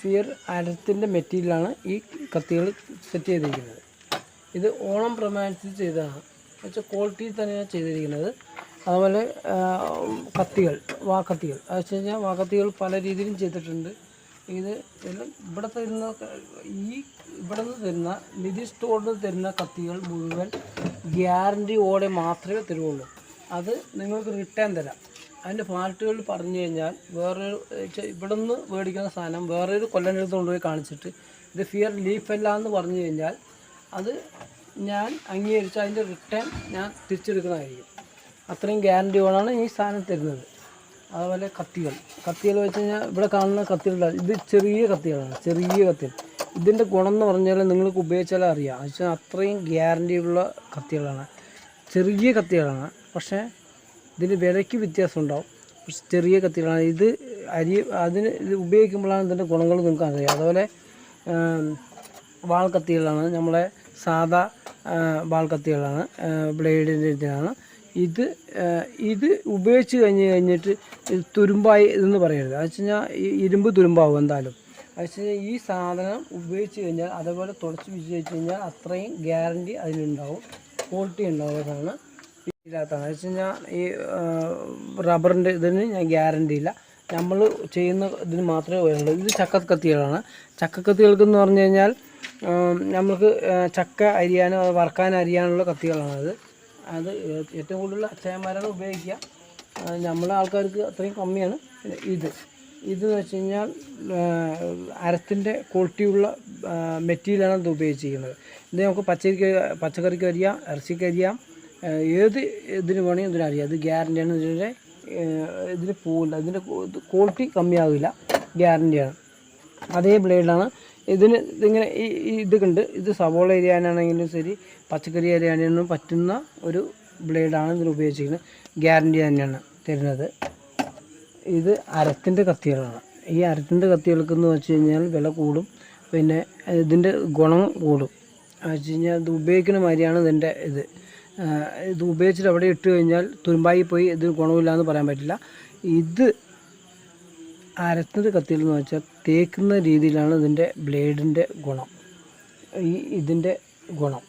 Fear അരത്തിന്റെ മെറ്റീരിയലാണ് ഈ കത്തികൾ set ചെയ്തിരിക്കുന്നത്. ഇത് ഓണം പ്രമാണിച്ച് ചെയ്തതാണ്. വെച്ചാൽ ക്വാളിറ്റിയിൽ തന്നെയാണ് ചെയ്തിരിക്കുന്നത്. അതുപോലെ കത്തികൾ വാക്കത്തികൾ. അത് വെച്ച് കഴിഞ്ഞാൽ വാക്കത്തികൾ പല രീതിയിലും ചെയ്തിട്ടുണ്ട്. ഇത് ഇവിടെ തരുന്ന ഈ ഇവിടെ നിന്ന് തരുന്ന നിധി സ്റ്റോറിൽ നിന്ന് തരുന്ന കത്തികൾ മുഴുവൻ ഗ്യാരന്റിയോടെ മാത്രമേ തരുള്ളൂ. അത് നിങ്ങൾക്ക് റിട്ടേൺ തരാം. അതിന്റെ ഫാൾട്ടുകൾ പറഞ്ഞു കഴിഞ്ഞാൽ വേറൊരു ഇവിടെ നിന്ന് മേടിക്കുന്ന സാധനം വേറൊരു കൊല്ലനടുത്ത് കൊണ്ടുപോയി കാണിച്ചിട്ട് ഇത് ഫിയർ ലീഫ് അല്ല എന്ന് പറഞ്ഞു കഴിഞ്ഞാൽ അത് ഞാൻ അംഗീകരിച്ച് അതിന്റെ റിട്ടേൺ ഞാൻ തിരിച്ചെടുക്കുന്നതായിരിക്കും. അത്രയും ഗ്യാരന്റിയോടാണ് ഈ സാധനം തരുന്നത്. അതുപോലെ കത്തികൾ. കത്തികൾ വെച്ച് കഴിഞ്ഞാൽ ഇവിടെ കാണുന്ന കത്തികളല്ല ഇത് ചെറിയ കത്തികളാണ് ചെറിയ കത്തികൾ. ഇതിന്റെ ഗുണം എന്ന് പറഞ്ഞാൽ നിങ്ങൾക്ക് ഉപയോഗിച്ചാലും അറിയാം. എന്ന് വെച്ചാൽ അത്രയും ഗ്യാരന്റിയുള്ള കത്തികളാണ്. ചെറിയ കത്തികളാണ്. പക്ഷേ ഇതിന് വിലയ്ക്ക് വ്യത്യാസം ഉണ്ടാവും ചെറിയ കത്തികളാണ്. ഇത് അരി അതിന് ഇത് ഉപയോഗിക്കുമ്പോഴാണ് ഇതിന്റെ ഗുണങ്ങൾ നിങ്ങൾക്ക് അറിയാം. അതുപോലെ വാൾ കത്തികളാണ്. നമ്മളെ സാധാ വാൾ കത്തികളാണ്. ബ്ലേഡിന്റെ ഇതിനാണ് ഇത് ഇത് ഉപയോഗിച്ച് കഴിഞ്ഞ് കഴിഞ്ഞിട്ട് തുരുമ്പായി എന്ന് പറയരുത്. അത് വെച്ച് കഴിഞ്ഞാൽ ഇരുമ്പ് തുരുമ്പാവും എന്തായാലും. അത് വെച്ച് കഴിഞ്ഞാൽ ഈ സാധനം ഉപയോഗിച്ച് കഴിഞ്ഞാൽ അതേപോലെ തുടച്ച് വിജയിച്ച് കഴിഞ്ഞാൽ അത്രയും ഗ്യാരണ്ടി അതിനുണ്ടാവും ക്വാളിറ്റി ഉണ്ടാവുന്നതാണ്. ഇല്ലാത്തതാണ് വെച്ച് കഴിഞ്ഞാൽ ഈ റബ്ബറിന്റെ ഇതിന് ഞാൻ ഗ്യാരണ്ടി ഇല്ല. നമ്മൾ ചെയ്യുന്ന ഇതിന് മാത്രമേ വരുള്ളൂ ഇത് ചക്കക്കത്തികളാണ്. ചക്കക്കത്തികൾക്ക് എന്ന് പറഞ്ഞു കഴിഞ്ഞാൽ നമുക്ക് ചക്ക അരിയാനും വറക്കാൻ അരിയാനുള്ള കത്തികളാണത് അത്. ഏറ്റവും കൂടുതൽ അച്ഛന്മാരാണ് ഉപയോഗിക്കുക. നമ്മളെ ആൾക്കാർക്ക് അത്രയും കമ്മിയാണ്. ഇത്. ഇതെന്ന് വെച്ച് കഴിഞ്ഞാൽ അരത്തിന്റെ ക്വാളിറ്റിയുള്ള മെറ്റീരിയലാണ് ഇത് ഉപയോഗിച്ചിരിക്കുന്നത്. ഇത് നമുക്ക് പച്ചക്കറിക്ക് പച്ചക്കറിക്ക് അരിയാം ഇറച്ചിക്ക് അരിയാം ഏത് ഇതിന് വേണമെങ്കിൽ ഇതിനറിയാം ഇത് ഗ്യാരണ്ടിയാണ് ഇതിന്റെ ഇതിന് പോകില്ല ഇതിന്റെ ക്വാളിറ്റി കമ്മിയാവില്ല. ഗ്യാരണ്ടിയാണ് അതേ ബ്ലേഡാണ് ഇതിന് ഇതിങ്ങനെ ഈ ഇത് കണ്ട് ഇത് സവോള ഏരിയാനാണെങ്കിലും ശരി പച്ചക്കറി ഏരിയാനും പറ്റുന്ന ഒരു ബ്ലേഡാണ് ഇതിന് ഉപയോഗിച്ചിരിക്കുന്നത്. ഗ്യാരണ്ടി തന്നെയാണ് തരുന്നത്. ഇത് അരത്തിന്റെ കത്തികളാണ്. ഈ അരത്തിന്റെ കത്തികൾക്ക് എന്ന് വെച്ച് കഴിഞ്ഞാൽ വില കൂടും. പിന്നെ ഇതിന്റെ ഗുണം കൂടും. വെച്ച് കഴിഞ്ഞാൽ ഇത് ഉപയോഗിക്കുന്ന മാതിരിയാണ് ഇതിന്റെ ഇത്. ഇത് ഉപയോഗിച്ചിട്ട് അവിടെ ഇട്ട് കഴിഞ്ഞാൽ തുരുമ്പായി പോയി ഇത് ഗുണമില്ല എന്ന് പറയാൻ പറ്റില്ല. ഇത് അരത്തിന്റെ കത്തിയിൽ എന്ന് വെച്ചാൽ തേക്കുന്ന രീതിയിലാണ് ഇതിന്റെ ബ്ലേഡിന്റെ ഗുണം. ഈ ഇതിന്റെ ഗുണം.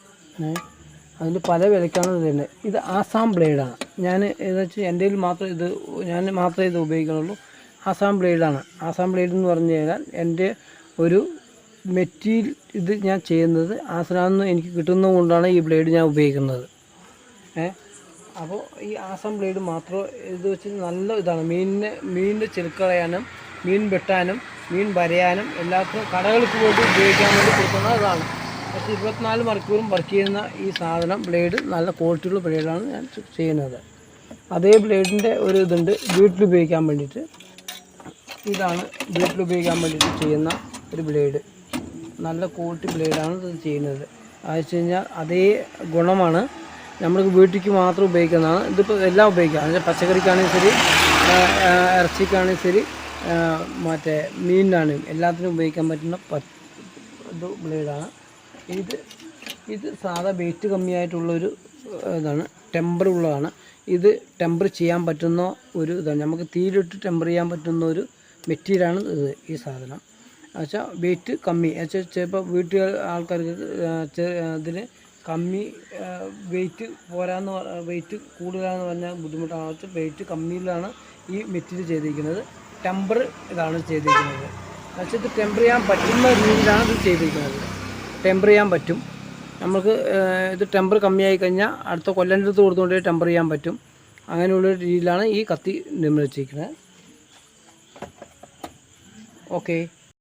അതിന് പല വിലക്കാണ് ഇത് തന്നെ. ഇത് ആസാം ബ്ലേഡാണ്. ഞാൻ എന്താ വെച്ചാൽ എന്റെ മാത്രം ഇത് ഞാൻ മാത്രമേ ഇത് ഉപയോഗിക്കുന്നുള്ളൂ ആസാം ബ്ലേഡാണ്. ആസാം ബ്ലേഡ് എന്ന് പറഞ്ഞു കഴിഞ്ഞാൽ എന്റെ ഒരു മെറ്റീരിയൽ ഇത് ഞാൻ ചെയ്യുന്നത് ആസാമിൽ നിന്ന് എനിക്ക് കിട്ടുന്നത് കൊണ്ടാണ് ഈ ബ്ലേഡ് ഞാൻ ഉപയോഗിക്കുന്നത്. അപ്പോൾ ഈ ആസാം ബ്ലേഡ് മാത്രം ഇത് വെച്ച് നല്ല ഇതാണ്. മീനിനെ മീനിന്റെ ചെറുക്കളയാനും മീൻ വെട്ടാനും മീൻ വരയാനും എല്ലാത്തിനും കടകൾക്ക് വേണ്ടി ഉപയോഗിക്കാൻ വേണ്ടി കൊടുക്കുന്ന ഇതാണ്. പക്ഷേ ഇരുപത്തിനാല് മണിക്കൂറും വർക്ക് ചെയ്യുന്ന ഈ സാധനം ബ്ലേഡ് നല്ല ക്വാളിറ്റിയുള്ള ബ്ലേഡാണ് ഞാൻ ചെയ്യുന്നത്. അതേ ബ്ലേഡിന്റെ ഒരു ഇതുണ്ട്. വീട്ടിൽ ഉപയോഗിക്കാൻ വേണ്ടിയിട്ട്. ഇതാണ് വീട്ടിൽ ഉപയോഗിക്കാൻ വേണ്ടിയിട്ട് ചെയ്യുന്ന ഒരു ബ്ലേഡ്. നല്ല ക്വാളിറ്റി ബ്ലേഡാണ് ഇത് ചെയ്യുന്നത്. അത് വെച്ച് കഴിഞ്ഞാൽ അതേ ഗുണമാണ്. നമ്മൾക്ക് വീട്ടിലേക്ക് മാത്രം ഉപയോഗിക്കുന്നതാണ് ഇതിപ്പോൾ എല്ലാം ഉപയോഗിക്കാം. അതിന്റെ പച്ചക്കറിക്കാണെങ്കിൽ ശരി ഇറച്ചിക്കാണെങ്കിൽ ശരി മറ്റേ മീനിനാണെങ്കിലും എല്ലാത്തിനും ഉപയോഗിക്കാൻ പറ്റുന്ന ഇത് ബ്ലേഡാണ്. ഇത് ഇത് സാധാ വെയിറ്റ് കമ്മിയായിട്ടുള്ളൊരു ഇതാണ്. ടെമ്പർ ഉള്ളതാണ്. ഇത് ടെമ്പർ ചെയ്യാൻ പറ്റുന്ന ഒരു ഇതാണ്. നമുക്ക് തീയിലിട്ട് ടെമ്പർ ചെയ്യാൻ പറ്റുന്ന ഒരു മെറ്റീരിയലാണ് ഇത് ഈ സാധനം. എന്നുവെച്ചാൽ വെയിറ്റ് കമ്മി. എന്നുവെച്ചാൽ ചിലപ്പോൾ വീട്ടിൽ ആൾക്കാർക്ക് ഇതിന് കമ്മി വെയിറ്റ് പോരാന്ന് വെയിറ്റ് കൂടുതലാണെന്ന് പറഞ്ഞാൽ ബുദ്ധിമുട്ടാണ്. വെയിറ്റ് കമ്മിയിലാണ് ഈ മെറ്റീരിയൽ ചെയ്തിരിക്കുന്നത്. ടെമ്പർ ഇതാണ് ചെയ്തിരിക്കുന്നത്. പക്ഷേ ഇത് ടെമ്പർ ചെയ്യാൻ പറ്റുന്ന രീതിയിലാണ് ഇത് ചെയ്തിരിക്കുന്നത്. ടെമ്പർ ചെയ്യാൻ പറ്റും. നമുക്ക് ഇത് ടെമ്പർ കമ്മിയായി കഴിഞ്ഞാൽ അടുത്ത കൊല്ലന്റെ അടുത്ത് കൊടുത്തുകൊണ്ട് ടെമ്പർ ചെയ്യാൻ പറ്റും. അങ്ങനെയുള്ള രീതിയിലാണ് ഈ കത്തി നിർമ്മിച്ചിരിക്കുന്നത്. ഓക്കെ.